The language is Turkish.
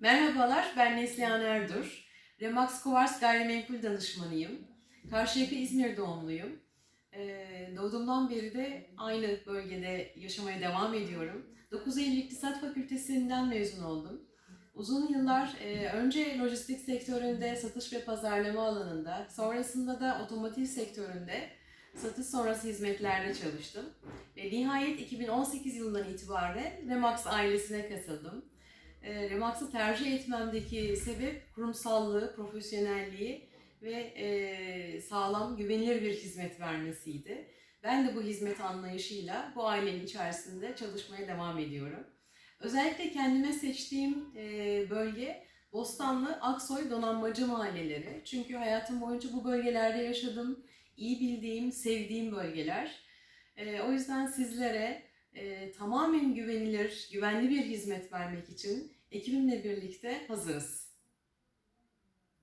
Merhabalar, ben Neslihan Erdur. Remax Kovars gayrimenkul danışmanıyım. Karşıyaka İzmir doğumluyum. Ee, doğduğumdan beri de aynı bölgede yaşamaya devam ediyorum. 9 Eylül İktisat Fakültesinden mezun oldum. Uzun yıllar e, önce lojistik sektöründe satış ve pazarlama alanında, sonrasında da otomotiv sektöründe satış sonrası hizmetlerde çalıştım. Ve nihayet 2018 yılından itibaren Remax ailesine katıldım. E, Remax'ı tercih etmemdeki sebep kurumsallığı, profesyonelliği ve e, sağlam, güvenilir bir hizmet vermesiydi. Ben de bu hizmet anlayışıyla bu ailenin içerisinde çalışmaya devam ediyorum. Özellikle kendime seçtiğim e, bölge Bostanlı, Aksoy, Donanmacı mahalleleri. Çünkü hayatım boyunca bu bölgelerde yaşadım. iyi bildiğim, sevdiğim bölgeler. E, o yüzden sizlere e, tamamen güvenilir, güvenli bir hizmet vermek için ekibimle birlikte hazırız.